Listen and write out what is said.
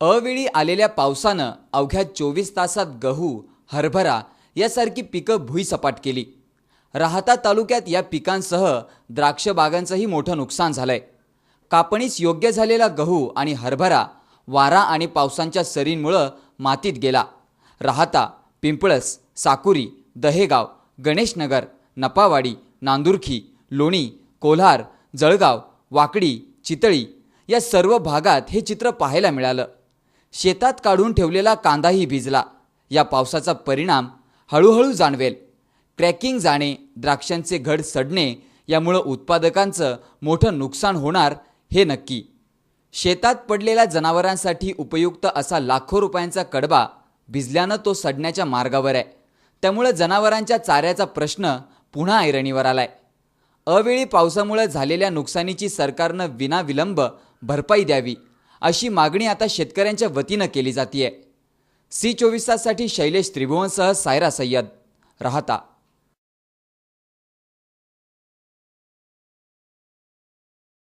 अवेळी आलेल्या पावसानं अवघ्या चोवीस तासात गहू हरभरा यासारखी पिकं भुईसपाट केली. राहता तालुक्यात या पिकांसह द्राक्ष बागांचंही मोठं नुकसान झालंय. कापणीस योग्य झालेला गहू आणि हरभरा वारा आणि पावसांच्या सरींमुळं मातीत गेला. राहता पिंपळस साकुरी दहेगाव गणेशनगर नपावाडी नांदुरखी लोणी कोल्हार जळगाव वाकडी चितळी या सर्व भागात हे चित्र पाहायला मिळालं. शेतात काढून ठेवलेला कांदाही भिजला. या पावसाचा परिणाम हळूहळू जाणवेल. क्रॅकिंग जाणे द्राक्षांचे घड सडणे यामुळं उत्पादकांचं मोठं नुकसान होणार हे नक्की. शेतात पडलेल्या जनावरांसाठी उपयुक्त असा लाखो रुपयांचा कडबा भिजल्यानं तो सडण्याच्या मार्गावर आहे. त्यामुळं जनावरांच्या चाऱ्याचा प्रश्न पुन्हा ऐरणीवर आलाय. अवेळी पावसामुळे झालेल्या नुकसानीची सरकारनं विनाविलंब भरपाई द्यावी. अशी मागणी आता शेतकऱ्यांच्या वतीनं केली जाते सी चोवीस ताससाठी शैलेश त्रिभुवनसह सायरा सय्यद. राहता.